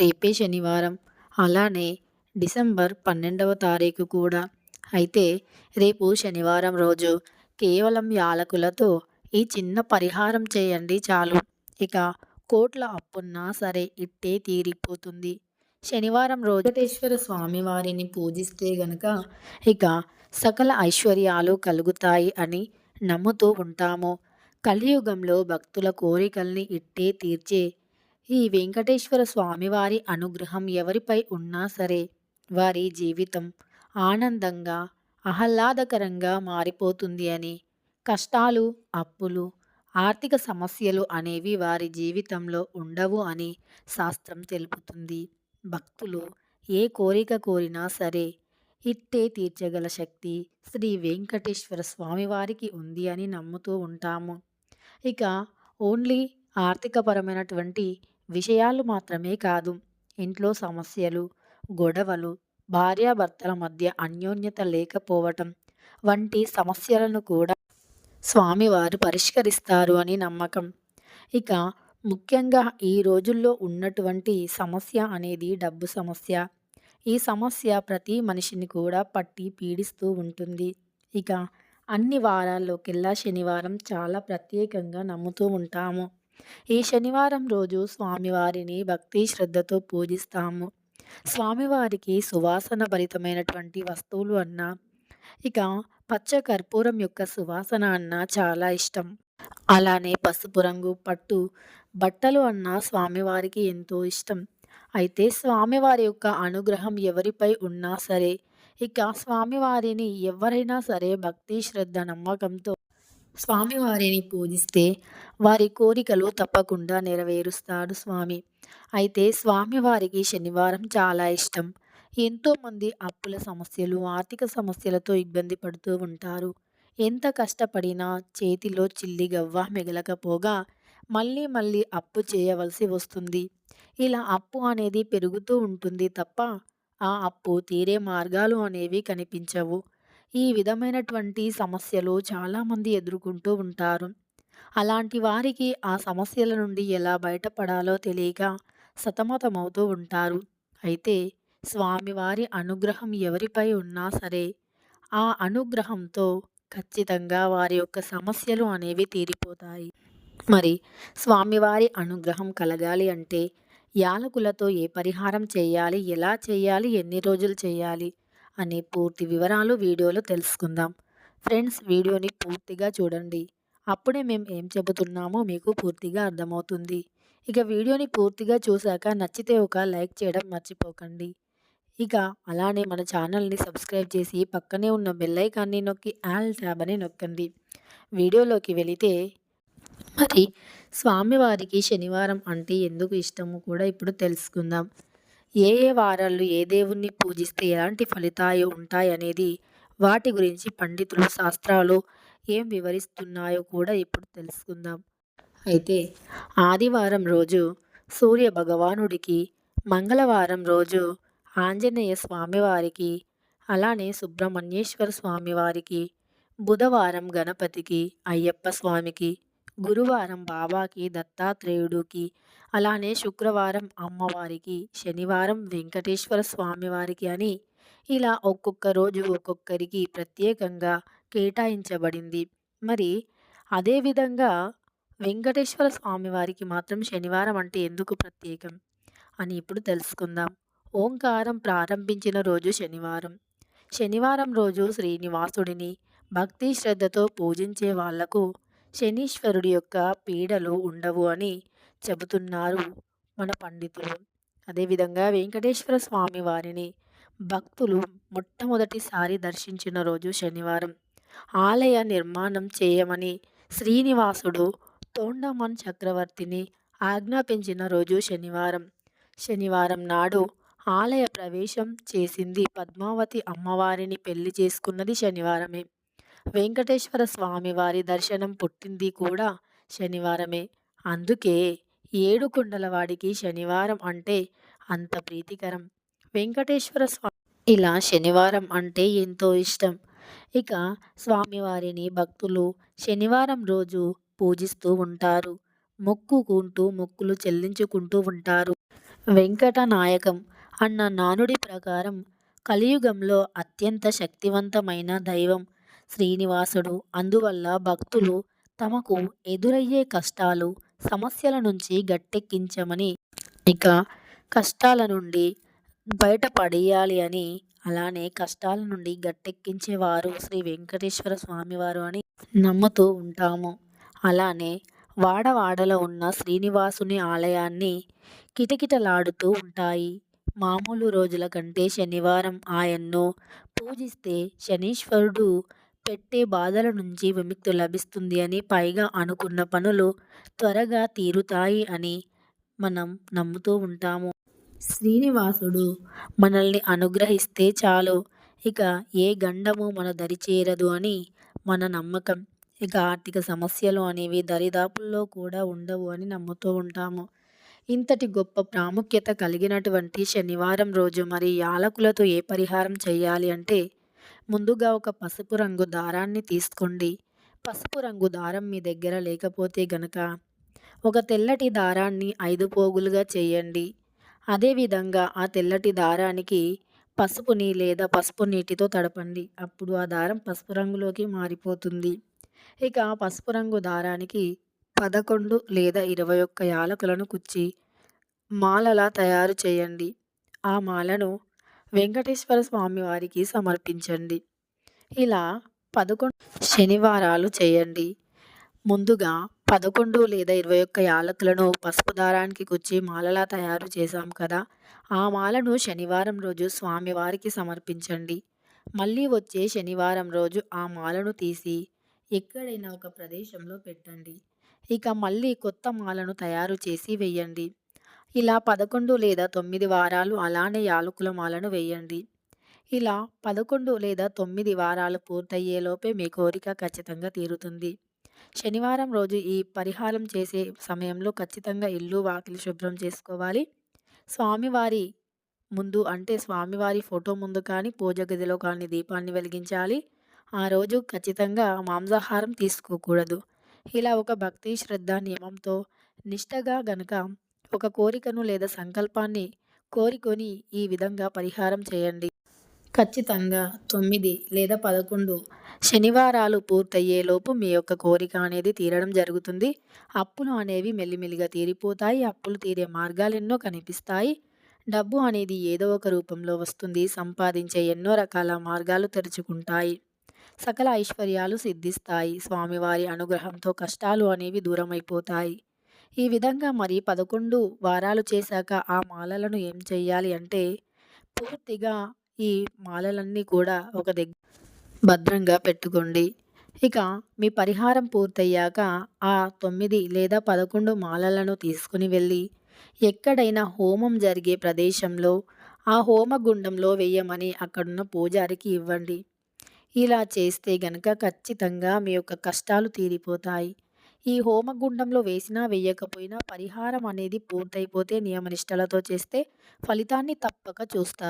రేపే శనివారం. అలానే డిసెంబర్ పన్నెండవ తారీఖు కూడా. అయితే రేపు శనివారం రోజు కేవలం యాలకులతో ఈ చిన్న పరిహారం చేయండి చాలు. ఇక కోట్ల అప్పున్నా సరే ఇట్టే తీరిపోతుంది. శనివారం రోజు వెంకటేశ్వర స్వామి వారిని పూజిస్తే గనక ఇక సకల ఐశ్వర్యాలు కలుగుతాయి అని నమ్ముతూ ఉంటాము. కలియుగంలో భక్తుల కోరికల్ని ఇట్టే తీర్చే ఈ వెంకటేశ్వర స్వామివారి అనుగ్రహం ఎవరిపై ఉన్నా సరే వారి జీవితం ఆనందంగా ఆహ్లాదకరంగా మారిపోతుంది అని. కష్టాలు అప్పులు ఆర్థిక సమస్యలు అనేవి వారి జీవితంలో ఉండవు అని శాస్త్రం తెలుపుతుంది. భక్తులు ఏ కోరిక కోరినా సరే ఇట్టే తీర్చగల శక్తి శ్రీ వెంకటేశ్వర స్వామివారికి ఉంది అని నమ్ముతూ ఉంటాము. ఇక ఓన్లీ ఆర్థికపరమైనటువంటి విషయాలు మాత్రమే కాదు. ఇంట్లో సమస్యలు గొడవలు భార్యాభర్తల మధ్య అన్యోన్యత లేకపోవటం వంటి సమస్యలను కూడా స్వామివారు పరిష్కరిస్తారు అని నమ్మకం. ఇక ముఖ్యంగా ఈ రోజుల్లో ఉన్నటువంటి సమస్య అనేది డబ్బు సమస్య. ఈ సమస్య ప్రతి మనిషిని కూడా పట్టి పీడిస్తూ ఉంటుంది. ఇక అన్ని వారాల్లోకెల్లా శనివారం చాలా ప్రత్యేకంగా నమ్ముతూ ఉంటాము. ఈ శనివారం రోజు స్వామివారిని భక్తి శ్రద్ధతో పూజిస్తాము. స్వామివారికి సువాసన భరితమైనటువంటి వస్తువులు అన్నా ఇక పచ్చ కర్పూరం యొక్క సువాసన అన్నా చాలా ఇష్టం. అలానే పసుపు రంగు పట్టు బట్టలు అన్నా స్వామివారికి ఎంతో ఇష్టం. అయితే స్వామివారి యొక్క అనుగ్రహం ఎవరిపై ఉన్నా సరే ఇక స్వామివారిని ఎవరైనా సరే భక్తి శ్రద్ధ నమ్మకంతో స్వామివారిని పూజిస్తే వారి కోరికలు తప్పకుండా నెరవేరుస్తాడు స్వామి. అయితే స్వామివారికి శనివారం చాలా ఇష్టం. ఎంతోమంది అప్పుల సమస్యలు ఆర్థిక సమస్యలతో ఇబ్బంది పడుతూ ఉంటారు. ఎంత కష్టపడినా చేతిలో చిల్లి గవ్వ మిగలకపోగా మళ్ళీ మళ్ళీ అప్పు చేయవలసి వస్తుంది. ఇలా అప్పు అనేది పెరుగుతూ ఉంటుంది తప్ప ఆ అప్పు తీరే మార్గాలు అనేవి కనిపించవు. ఈ విధమైనటువంటి సమస్యలు చాలామంది ఎదుర్కొంటూ ఉంటారు. అలాంటి వారికి ఆ సమస్యల నుండి ఎలా బయటపడాలో తెలియక సతమతమవుతూ ఉంటారు. అయితే స్వామివారి అనుగ్రహం ఎవరిపై ఉన్నా సరే ఆ అనుగ్రహంతో ఖచ్చితంగా వారి యొక్క సమస్యలు అనేవి తీరిపోతాయి. మరి స్వామివారి అనుగ్రహం కలగాలి అంటే యాలకులతో ఏ పరిహారం చేయాలి? ఎలా చేయాలి? ఎన్ని రోజులు చేయాలి? అనే పూర్తి వివరాలు వీడియోలో తెలుసుకుందాం. ఫ్రెండ్స్ వీడియోని పూర్తిగా చూడండి. అప్పుడే మేము ఏం చెబుతున్నామో మీకు పూర్తిగా అర్థమవుతుంది. ఇక వీడియోని పూర్తిగా చూశాక నచ్చితే ఒక లైక్ చేయడం మర్చిపోకండి. ఇక అలానే మన ఛానల్ని సబ్స్క్రైబ్ చేసి పక్కనే ఉన్న బెల్లైకాన్ని నొక్కి ఆల్ ట్యాబ్ అని నొక్కండి. వీడియోలోకి వెళితే మరి స్వామివారికి శనివారం అంటే ఎందుకు ఇష్టము కూడా ఇప్పుడు తెలుసుకుందాం. ఏ ఏ వారాల్లో ఏ దేవుణ్ణి పూజిస్తే ఎలాంటి ఫలితాలు ఉంటాయనేది వాటి గురించి పండితులు శాస్త్రాలు ఏం వివరిస్తున్నాయో కూడా ఇప్పుడు తెలుసుకుందాం. అయితే ఆదివారం రోజు సూర్య భగవానుడికి మంగళవారం రోజు ఆంజనేయ స్వామివారికి అలానే సుబ్రహ్మణ్యేశ్వర స్వామివారికి బుధవారం గణపతికి అయ్యప్ప స్వామికి గురువారం బాబాకి దత్తాత్రేయుడికి అలానే శుక్రవారం అమ్మవారికి శనివారం వెంకటేశ్వర స్వామివారికి అని ఇలా ఒక్కొక్క రోజు ఒక్కొక్కరికి ప్రత్యేకంగా కేటాయించబడింది. మరి అదేవిధంగా వెంకటేశ్వర స్వామివారికి మాత్రం శనివారం అంటే ఎందుకు ప్రత్యేకం అని ఇప్పుడు తెలుసుకుందాం. ఓంకారం ప్రారంభించిన రోజు శనివారం. శనివారం రోజు శ్రీనివాసుడిని భక్తి శ్రద్ధతో పూజించే వాళ్ళకు శనీశ్వరుడి యొక్క పీడలు ఉండవు అని చెబుతున్నారు మన పండితులు. అదేవిధంగా వెంకటేశ్వర స్వామి వారిని భక్తులు మొట్టమొదటిసారి దర్శించిన రోజు శనివారం. ఆలయ నిర్మాణం చేయమని శ్రీనివాసుడు తోండమన్ చక్రవర్తిని ఆజ్ఞాపించిన రోజు శనివారం. శనివారం నాడు ఆలయ ప్రవేశం చేసింది పద్మావతి అమ్మవారిని పెళ్ళి చేసుకున్నది శనివారమే. వెంకటేశ్వర స్వామి వారి దర్శనం పుట్టింది కూడా శనివారమే. అందుకే ఏడు కుండలవాడికి శనివారం అంటే అంత ప్రీతికరం. వెంకటేశ్వర స్వామి ఇలా శనివారం అంటే ఎంతో ఇష్టం. ఇక స్వామివారిని భక్తులు శనివారం రోజు పూజిస్తూ ఉంటారు. మొక్కుకుంటూ మొక్కులు చెల్లించుకుంటూ ఉంటారు. వెంకట నాయకం అన్న నానుడి ప్రకారం కలియుగంలో అత్యంత శక్తివంతమైన దైవం శ్రీనివాసుడు. అందువల్ల భక్తులు తమకు ఎదురయ్యే కష్టాలు సమస్యల నుంచి గట్టెక్కించమని ఇక కష్టాల నుండి బయటపడేయాలి అని అలానే కష్టాల నుండి గట్టెక్కించేవారు శ్రీ వెంకటేశ్వర స్వామివారు అని నమ్ముతూ ఉంటాము. అలానే వాడవాడలో ఉన్న శ్రీనివాసుని ఆలయాన్ని కిటకిటలాడుతూ ఉంటాయి. మామూలు రోజుల కంటే శనివారం ఆయన్ను పూజిస్తే శనీశ్వరుడు పెట్టే బాధల నుంచి విముక్తి లభిస్తుంది అని పైగా అనుకున్న పనులు త్వరగా తీరుతాయి అని మనం నమ్ముతూ ఉంటాము. శ్రీనివాసుడు మనల్ని అనుగ్రహిస్తే చాలు. ఇక ఏ గండము మన దరి చేరదు అని మన నమ్మకం. ఇక ఆర్థిక సమస్యలు అనేవి దరిదాపుల్లో కూడా ఉండవు అని నమ్ముతూ ఉంటాము. ఇంతటి గొప్ప ప్రాముఖ్యత కలిగినటువంటి శనివారం రోజు మరి యాలకులతో ఏ పరిహారం చేయాలి అంటే ముందుగా ఒక పసుపు రంగు దారాన్ని తీసుకోండి. పసుపు రంగు దారం మీ దగ్గర లేకపోతే గనక ఒక తెల్లటి దారాన్ని ఐదు పోగులుగా చేయండి. అదేవిధంగా ఆ తెల్లటి దారానికి పసుపుని లేదా పసుపు నీటితో తడపండి. అప్పుడు ఆ దారం పసుపు రంగులోకి మారిపోతుంది. ఇక పసుపు రంగు దారానికి పదకొండు లేదా ఇరవై ఒక్క యాలకులను కుచ్చి మాలలా తయారు చేయండి. ఆ మాలను వెంకటేశ్వర స్వామి వారికి సమర్పించండి. ఇలా పదకొండు శనివారాలు చేయండి. ముందుగా పదకొండు లేదా ఇరవై ఒక్క యాలకులను పసుపు దారానికి కుచ్చి మాలలా తయారు చేశాం కదా ఆ మాలను శనివారం రోజు స్వామివారికి సమర్పించండి. మళ్ళీ వచ్చే శనివారం రోజు ఆ మాలను తీసి ఎక్కడైనా ఒక ప్రదేశంలో పెట్టండి. ఇక మళ్ళీ కొత్త మాలను తయారు చేసి వెయ్యండి ఇలా పదకొండు లేదా తొమ్మిది వారాలు అలానే యాలకుల మాలను వేయండి. ఇలా పదకొండు లేదా తొమ్మిది వారాలు పూర్తయ్యేలోపే మీ కోరిక ఖచ్చితంగా తీరుతుంది. శనివారం రోజు ఈ పరిహారం చేసే సమయంలో ఖచ్చితంగా ఇల్లు వాకిలి శుభ్రం చేసుకోవాలి. స్వామివారి ముందు అంటే స్వామివారి ఫోటో ముందు కానీ పూజ గదిలో కానీ దీపాన్ని వెలిగించాలి. ఆ రోజు ఖచ్చితంగా మాంసాహారం తీసుకోకూడదు. ఇలా ఒక భక్తి శ్రద్ధ నియమంతో నిష్టగా గనక ఒక కోరికను లేదా సంకల్పాన్ని కోరికొని ఈ విధంగా పరిహారం చేయండి. ఖచ్చితంగా తొమ్మిది లేదా పదకొండు శనివారాలు పూర్తయ్యేలోపు మీ యొక్క కోరిక అనేది తీరడం జరుగుతుంది. అప్పులు అనేవి మెల్లిమెల్లిగా తీరిపోతాయి. అప్పులు తీరే మార్గాలు ఎన్నో కనిపిస్తాయి. డబ్బు అనేది ఏదో ఒక రూపంలో వస్తుంది. సంపాదించే ఎన్నో రకాల మార్గాలు తెరుచుకుంటాయి. సకల ఐశ్వర్యాలు సిద్ధిస్తాయి. స్వామివారి అనుగ్రహంతో కష్టాలు అనేవి దూరమైపోతాయి. ఈ విధంగా మరి పదకొండు వారాలు చేశాక ఆ మాలలను ఏం చెయ్యాలి అంటే పూర్తిగా ఈ మాలలన్నీ కూడా ఒక దగ్గర భద్రంగా పెట్టుకోండి. ఇక మీ పరిహారం పూర్తయ్యాక ఆ తొమ్మిది లేదా పదకొండు మాలలను తీసుకుని వెళ్ళి ఎక్కడైనా హోమం జరిగే ప్రదేశంలో ఆ హోమగుండంలో వేయమని అక్కడున్న పూజారికి ఇవ్వండి. ఇలా చేస్తే గనక ఖచ్చితంగా మీ యొక్క కష్టాలు తీరిపోతాయి. ఈ హోమగుండంలో వేసినా వేయకపోయినా పరిహారం అనేది పూర్తయిపోతే నియమనిష్టలతో చేస్తే ఫలితాన్ని తప్పక చూస్తారు.